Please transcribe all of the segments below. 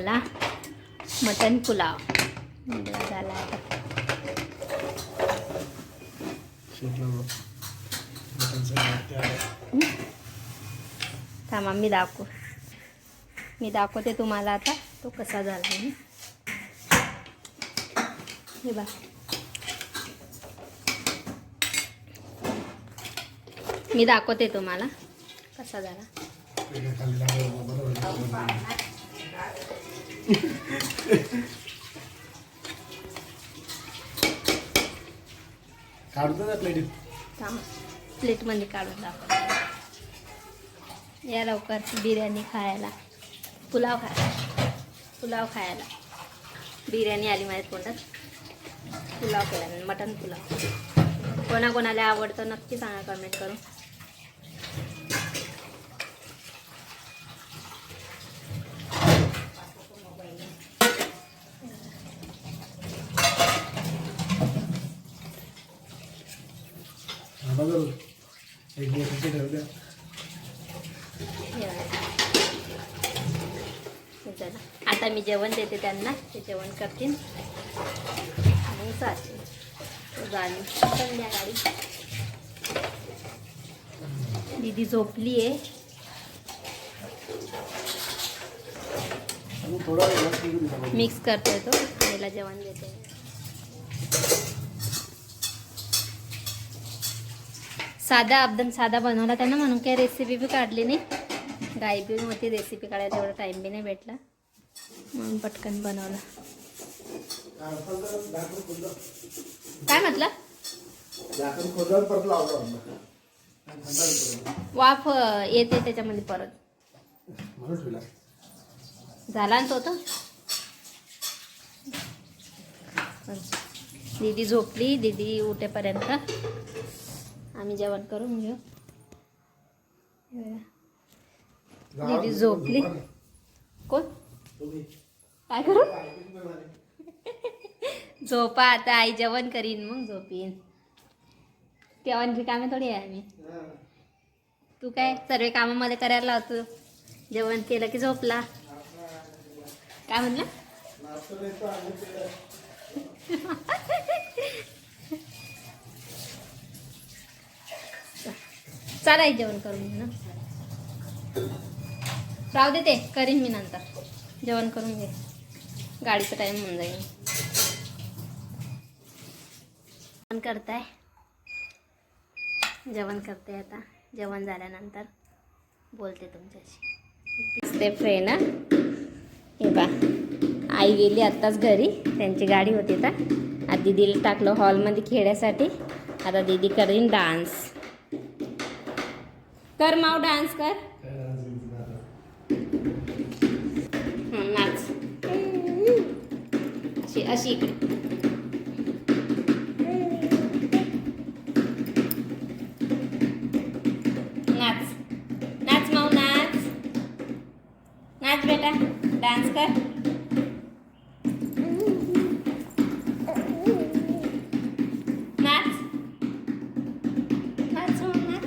बनवला मटन पुलाव. झाला आता. थांबा मी दाखव. मी दाखवते तुम्हाला आता. तो कसा झाला हे बा मी दाखवते तुम्हाला कसा झाला. काढतो ना प्लेट थांबा. प्लेटमध्ये काढून दाखव या लवकर बिर्याणी खायला. पुलाव खायला. पुलाव खायला. बिर्याणी आली माझ्या तोंडात. पुलाव केला मटन पुलाव. कोणाकोणाला आवडतं नक्की सांगा कमेंट करून. बघ एक दिवस ठेवू द्या. बघा. हे चला. आता मी जेवण देते त्यांना. ते जेवण करतील. मग जाते तो झाली संध्याकाळी. दीदी झोपली आहे. आणि. मिक्स करतोय तो. आईला जेवण देते. साधा एकदम साधा बनवला. त्यांना म्हणून काही रेसिपी बी काढली नाही. गाई बी होती रेसिपी काढायला एवढा टाईम बी नाही भेटला. म्हणून पटकन बनवला. काय म्हटलं? वाफ येते त्याच्यामध्ये परत. झाला ना तो तर? दीदी झोपली दीदी उठेपर्यंत. आम्ही जेवण करून घेऊ दीदी झोपली. कोण? काय करू? झोपा आता आई जेवण करीन मग झोपीन. केव्हाची कामे थोडी आहे आम्ही. तू काय सर्व कामं मला करायला लावतो जेवण केलं की झोपला? काय म्हणलं? चालाय जेवण करून घे ना. राहू दे ते करीन मी नंतर. जेवण करून घे. गाडीचा टाईम होऊन जाईल. जेवण करताय? जेवण करते आता. जेवण झाल्यानंतर बोलते तुमच्याशी. दिसते फ्रेंड ना हे बा आई गेली आत्ताच घरी. त्यांची गाडी होती तर आता दीदीला टाकलं हॉलमध्ये खेळायसाठी. आता दीदी करीन डान्स कर माव डान्स कर. नाच. अशी अशी इकडे. नाच. नाच माऊ नाच. नाच बेटा. डान्स कर नाच नाच माऊ नाच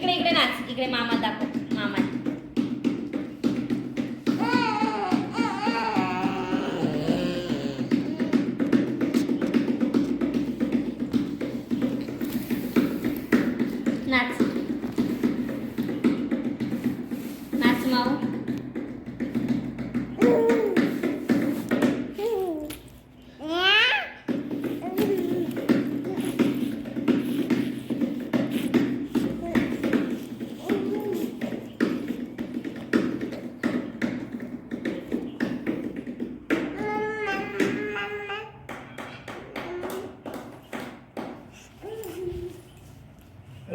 इकडे इकडे नाच इकडे मामा दाखव मामा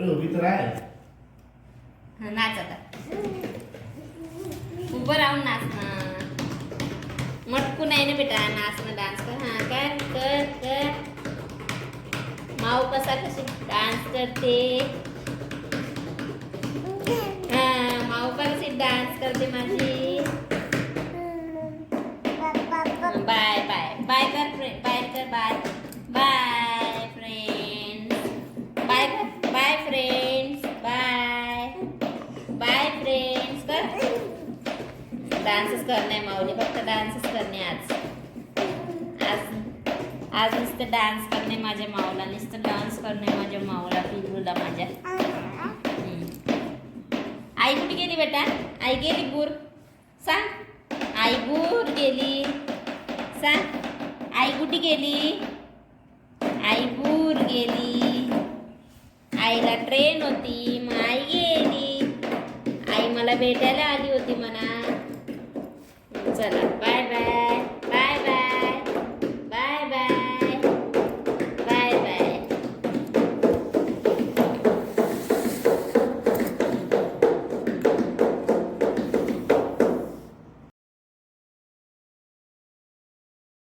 अरे उभी तर आहे. नाच आता. उभं राहून नाच ना. मटकू नाही ना बेटा नाच ना डान्स कर. हा कर कर माऊ कसा कशी डान्स करते? डान्सच करणे माऊली फक्त डान्सच करणे आज. आज आज नुसतं डान्स करणे माझ्या माऊला नुसतं डान्स करणे माझ्या माऊला पिलूला माझ्या. आई कुठे गेली बेटा? आई गेली बूर सांग. आई बूर गेली. सांग. आई कुठे गेली? आई बूर गेली. आईला ट्रेन होती मग आई गेली. आई मला भेटायला आली होती म्हणा. 算了拜拜。